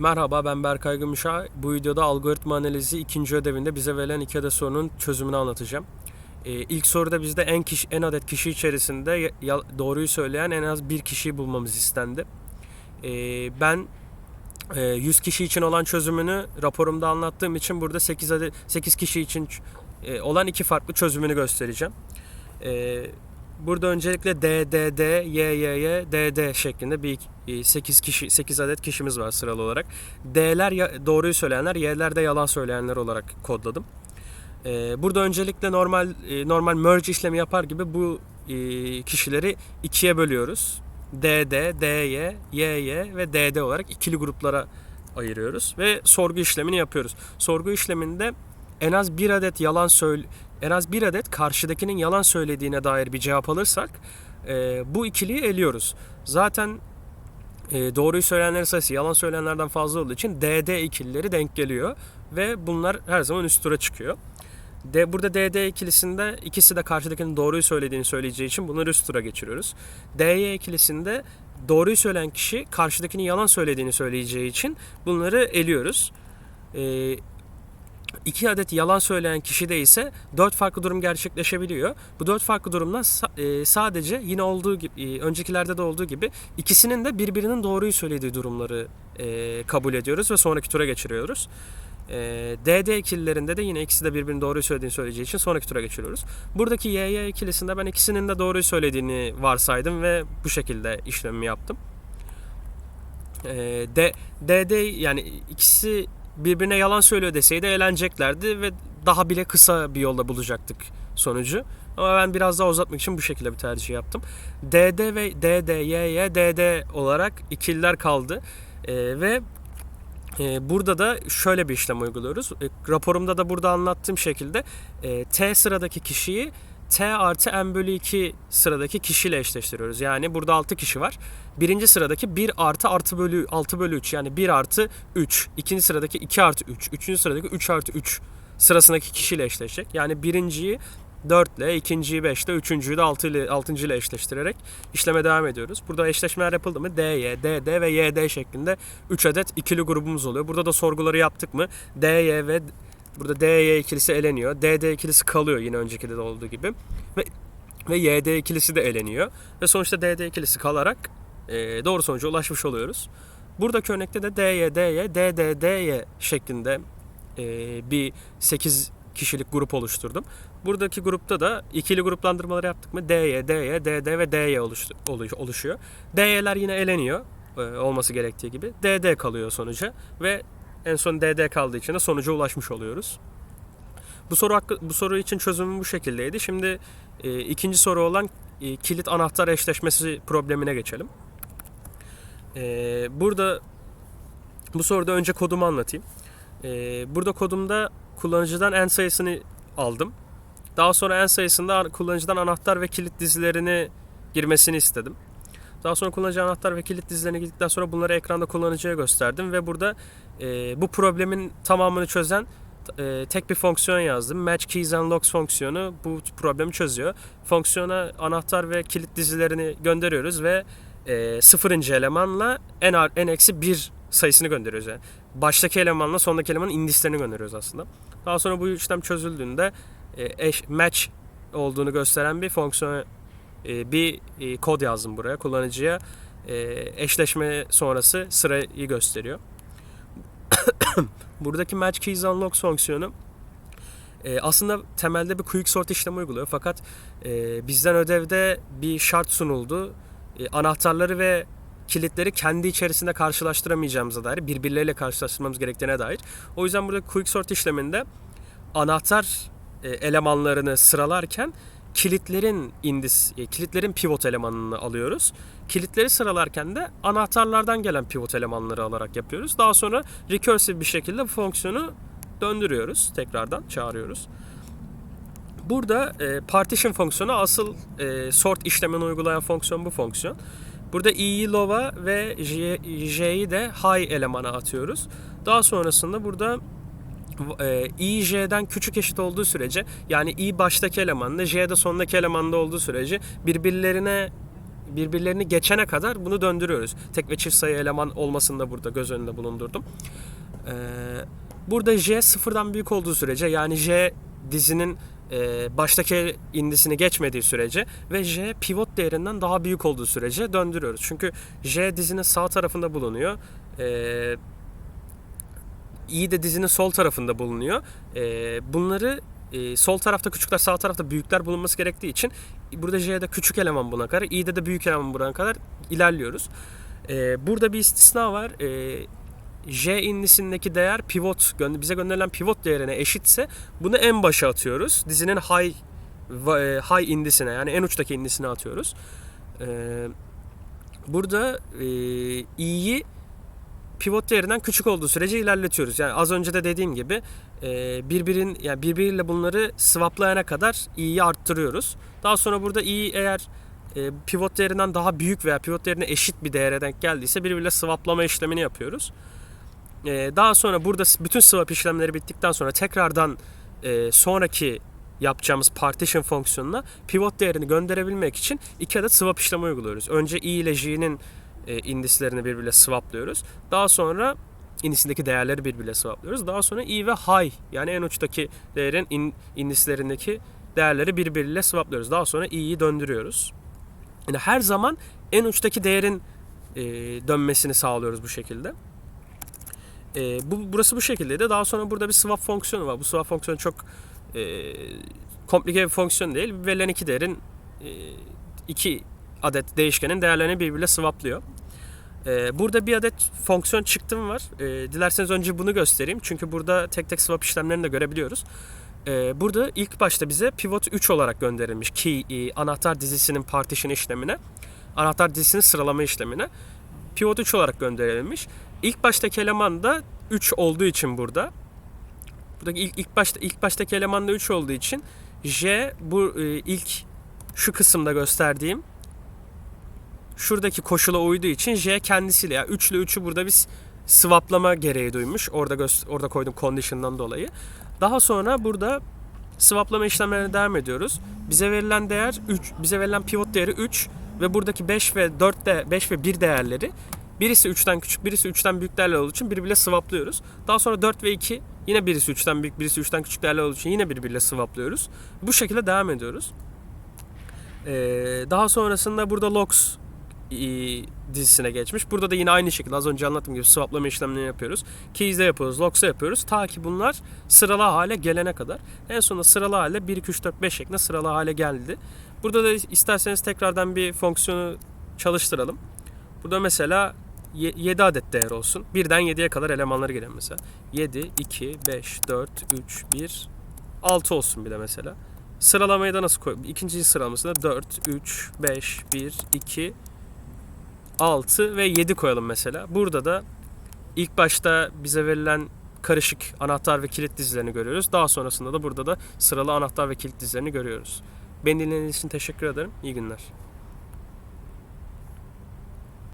Merhaba ben Berkay Gümüşağ. Bu videoda algoritma analizi ikinci ödevinde bize verilen iki adet sorunun çözümünü anlatacağım. Ee, ilk soruda bizde en kişi, en adet kişi içerisinde doğruyu söyleyen en az bir kişiyi bulmamız istendi. Ee, ben e, 100 kişi için olan çözümünü raporumda anlattığım için burada 8 adet 8 kişi için e, olan iki farklı çözümünü göstereceğim. Ee, Burada öncelikle D, D, D, Y, Y, Y, D, D şeklinde bir 8 kişi 8 adet kişimiz var sıralı olarak. D'ler doğruyu söyleyenler, Y'ler de yalan söyleyenler olarak kodladım. Ee, burada öncelikle normal e, normal merge işlemi yapar gibi bu e, kişileri ikiye bölüyoruz. D, D, D, Y, Y, Y ve D, D olarak ikili gruplara ayırıyoruz ve sorgu işlemini yapıyoruz. Sorgu işleminde en az bir adet yalan söyle en az bir adet karşıdakinin yalan söylediğine dair bir cevap alırsak e, bu ikiliyi eliyoruz. Zaten e, doğruyu söyleyenlerin sayısı yalan söyleyenlerden fazla olduğu için DD ikilileri denk geliyor ve bunlar her zaman üst tura çıkıyor. D, burada DD ikilisinde ikisi de karşıdakinin doğruyu söylediğini söyleyeceği için bunları üst tura geçiriyoruz. DY ikilisinde doğruyu söyleyen kişi karşıdakinin yalan söylediğini söyleyeceği için bunları eliyoruz. E, iki adet yalan söyleyen kişide ise dört farklı durum gerçekleşebiliyor. Bu dört farklı durumda e, sadece yine olduğu gibi e, öncekilerde de olduğu gibi ikisinin de birbirinin doğruyu söylediği durumları e, kabul ediyoruz ve sonraki tura geçiriyoruz. DD ikililerinde de yine ikisi de birbirinin doğruyu söylediğini söyleyeceği için sonraki tura geçiriyoruz. Buradaki YY ikilisinde ben ikisinin de doğruyu söylediğini varsaydım ve bu şekilde işlemimi yaptım. DD yani ikisi birbirine yalan söylüyor deseydi eğleneceklerdi ve daha bile kısa bir yolda bulacaktık sonucu. Ama ben biraz daha uzatmak için bu şekilde bir tercih yaptım. DD ve DD, YY, DD olarak ikililer kaldı. Ee, ve e, burada da şöyle bir işlem uyguluyoruz. E, raporumda da burada anlattığım şekilde e, T sıradaki kişiyi T artı N bölü 2 sıradaki kişiyle eşleştiriyoruz. Yani burada 6 kişi var. Birinci sıradaki 1 artı artı bölü 6 bölü 3 yani 1 artı 3. İkinci sıradaki 2 artı 3. Üçüncü sıradaki 3 artı 3 sırasındaki kişiyle eşleşecek. Yani birinciyi 4 ile, ikinciyi 5 ile, üçüncüyü de 6 ile, 6. ile eşleştirerek işleme devam ediyoruz. Burada eşleşmeler yapıldı mı DY, DD ve YD şeklinde 3 adet ikili grubumuz oluyor. Burada da sorguları yaptık mı DY ve Burada DY ikilisi eleniyor. DD ikilisi kalıyor yine önceki de olduğu gibi. Ve ve YD ikilisi de eleniyor. Ve sonuçta DD ikilisi kalarak e, doğru sonuca ulaşmış oluyoruz. Buradaki örnekte de DY, DY, DD, DY şeklinde e, bir 8 kişilik grup oluşturdum. Buradaki grupta da ikili gruplandırmaları yaptık mı DY, DY, DD ve DY oluşuyor. DY'ler yine eleniyor e, olması gerektiği gibi. DD kalıyor sonuca ve en son DD kaldığı için de sonuca ulaşmış oluyoruz. Bu soru hakkı, bu soru için çözümüm bu şekildeydi. Şimdi e, ikinci soru olan e, kilit anahtar eşleşmesi problemine geçelim. E, burada bu soruda önce kodumu anlatayım. E, burada kodumda kullanıcıdan en sayısını aldım. Daha sonra en sayısında kullanıcıdan anahtar ve kilit dizilerini girmesini istedim. Daha sonra kullanıcı anahtar ve kilit dizilerine girdikten sonra bunları ekranda kullanıcıya gösterdim ve burada e, bu problemin tamamını çözen e, tek bir fonksiyon yazdım. Match Keys and Locks fonksiyonu bu problemi çözüyor. Fonksiyona anahtar ve kilit dizilerini gönderiyoruz ve e, sıfırıncı elemanla en, en eksi bir sayısını gönderiyoruz. Yani baştaki elemanla sondaki elemanın indislerini gönderiyoruz aslında. Daha sonra bu işlem çözüldüğünde e, eş, match olduğunu gösteren bir fonksiyon e, bir e, kod yazdım buraya kullanıcıya e, eşleşme sonrası sırayı gösteriyor. Buradaki match keys unlock fonksiyonu e, aslında temelde bir quick sort işlemi uyguluyor fakat e, bizden ödevde bir şart sunuldu. Anahtarları ve kilitleri kendi içerisinde karşılaştıramayacağımıza dair, birbirleriyle karşılaştırmamız gerektiğine dair. O yüzden burada quick sort işleminde anahtar elemanlarını sıralarken kilitlerin indis, e, kilitlerin pivot elemanını alıyoruz. Kilitleri sıralarken de anahtarlardan gelen pivot elemanları alarak yapıyoruz. Daha sonra recursive bir şekilde bu fonksiyonu döndürüyoruz. Tekrardan çağırıyoruz. Burada e, partition fonksiyonu asıl e, sort işlemini uygulayan fonksiyon bu fonksiyon. Burada i'yi low'a ve j'yi de high elemana atıyoruz. Daha sonrasında burada e, i j'den küçük eşit olduğu sürece yani i baştaki elemanla j de sondaki elemanda olduğu sürece birbirlerine birbirlerini geçene kadar bunu döndürüyoruz. Tek ve çift sayı eleman olmasını da burada göz önünde bulundurdum. Ee, burada J sıfırdan büyük olduğu sürece yani J dizinin e, baştaki indisini geçmediği sürece ve J pivot değerinden daha büyük olduğu sürece döndürüyoruz. Çünkü J dizinin sağ tarafında bulunuyor. Ee, i de dizinin sol tarafında bulunuyor. Ee, bunları e, sol tarafta küçükler sağ tarafta büyükler bulunması gerektiği için burada J'de küçük eleman bulana kadar i'de de büyük eleman bulana kadar ilerliyoruz. Ee, burada bir istisna var. Ee, J indisindeki değer pivot bize gönderilen pivot değerine eşitse bunu en başa atıyoruz. Dizinin high e, high indisine yani en uçtaki indisine atıyoruz. Ee, burada e, i'yi pivot değerinden küçük olduğu sürece ilerletiyoruz. Yani az önce de dediğim gibi e, birbirin yani birbiriyle bunları swaplayana kadar i'yi arttırıyoruz. Daha sonra burada i eğer e, pivot değerinden daha büyük veya pivot değerine eşit bir değere denk geldiyse birbiriyle swaplama işlemini yapıyoruz. E, daha sonra burada bütün swap işlemleri bittikten sonra tekrardan sonraki yapacağımız partition fonksiyonuna pivot değerini gönderebilmek için iki adet swap işlemi uyguluyoruz. Önce i ile j'nin e, indislerini birbiriyle swaplıyoruz. Daha sonra indisindeki değerleri birbiriyle swaplıyoruz. Daha sonra i ve high yani en uçtaki değerin in, indislerindeki değerleri birbiriyle swaplıyoruz. Daha sonra i'yi döndürüyoruz. Yani her zaman en uçtaki değerin e, dönmesini sağlıyoruz bu şekilde. E, bu burası bu şekildeydi. Daha sonra burada bir swap fonksiyonu var. Bu swap fonksiyonu çok e, komplike bir fonksiyon değil. Verilen iki değerin e, iki adet değişkenin değerlerini birbiriyle swaplıyor. E, burada bir adet fonksiyon çıktım var. E, dilerseniz önce bunu göstereyim. Çünkü burada tek tek swap işlemlerini de görebiliyoruz. E, burada ilk başta bize pivot 3 olarak gönderilmiş key e, anahtar dizisinin partition işlemine. Anahtar dizisinin sıralama işlemine. Pivot 3 olarak gönderilmiş. İlk baştaki eleman da 3 olduğu için burada. Buradaki ilk, ilk başta ilk baştaki eleman da 3 olduğu için J bu e, ilk şu kısımda gösterdiğim şuradaki koşula uyduğu için J kendisiyle ya 3 ile 3'ü burada bir swaplama gereği duymuş. Orada orada koydum condition'dan dolayı. Daha sonra burada swaplama işlemlerine devam ediyoruz. Bize verilen değer 3, bize verilen pivot değeri 3 ve buradaki 5 ve 4 de 5 ve 1 değerleri birisi 3'ten küçük, birisi 3'ten büyük değerler olduğu için birbiriyle swaplıyoruz. Daha sonra 4 ve 2 yine birisi 3'ten büyük, birisi 3'ten küçük değerler olduğu için yine birbiriyle swaplıyoruz. Bu şekilde devam ediyoruz. Ee, daha sonrasında burada logs dizisine geçmiş. Burada da yine aynı şekilde az önce anlattığım gibi swaplama işlemlerini yapıyoruz. Keys'de yapıyoruz, logs'da yapıyoruz. Ta ki bunlar sıralı hale gelene kadar. En sonunda sıralı hale 1, 2, 3, 4, 5 şeklinde sıralı hale geldi. Burada da isterseniz tekrardan bir fonksiyonu çalıştıralım. Burada mesela 7 adet değer olsun. Birden 7'ye kadar elemanları girelim mesela. 7, 2, 5, 4, 3, 1, 6 olsun bir de mesela. Sıralamayı da nasıl koy? İkinci sıralamasında 4, 3, 5, 1, 2, 6 ve 7 koyalım mesela. Burada da ilk başta bize verilen karışık anahtar ve kilit dizilerini görüyoruz. Daha sonrasında da burada da sıralı anahtar ve kilit dizilerini görüyoruz. Beni dinlediğiniz için teşekkür ederim. İyi günler.